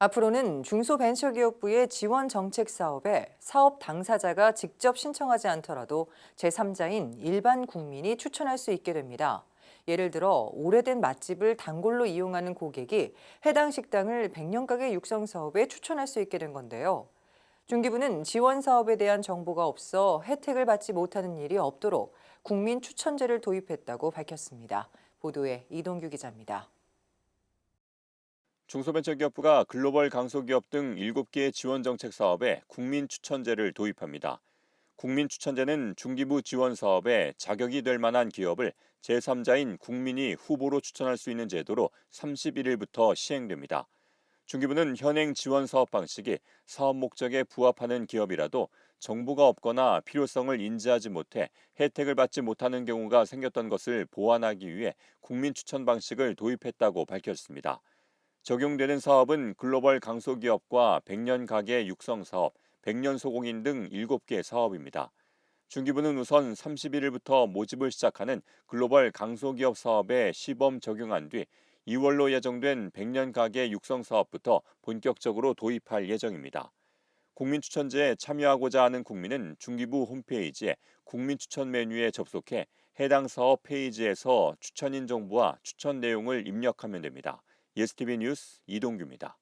앞으로는 중소벤처기업부의 지원 정책 사업에 사업 당사자가 직접 신청하지 않더라도 제3자인 일반 국민이 추천할 수 있게 됩니다. 예를 들어 오래된 맛집을 단골로 이용하는 고객이 해당 식당을 100년 가게 육성 사업에 추천할 수 있게 된 건데요. 중기부는 지원 사업에 대한 정보가 없어 혜택을 받지 못하는 일이 없도록 국민 추천제를 도입했다고 밝혔습니다. 보도에 이동규 기자입니다. 중소벤처기업부가 글로벌 강소기업 등 7개의 지원 정책 사업에 국민 추천제를 도입합니다. 국민 추천제는 중기부 지원 사업에 자격이 될 만한 기업을 제3자인 국민이 후보로 추천할 수 있는 제도로 31일부터 시행됩니다. 중기부는 현행 지원 사업 방식이 사업 목적에 부합하는 기업이라도 정보가 없거나 필요성을 인지하지 못해 혜택을 받지 못하는 경우가 생겼던 것을 보완하기 위해 국민 추천 방식을 도입했다고 밝혔습니다. 적용되는 사업은 글로벌 강소기업과 100년 가게 육성 사업, 100년 소공인 등 7개 사업입니다. 중기부는 우선 31일부터 모집을 시작하는 글로벌 강소기업 사업에 시범 적용한 뒤 2월로 예정된 100년 가게 육성 사업부터 본격적으로 도입할 예정입니다. 국민 추천제에 참여하고자 하는 국민은 중기부 홈페이지에 국민 추천 메뉴에 접속해 해당 사업 페이지에서 추천인 정보와 추천 내용을 입력하면 됩니다. 예스티비 뉴스 이동규입니다.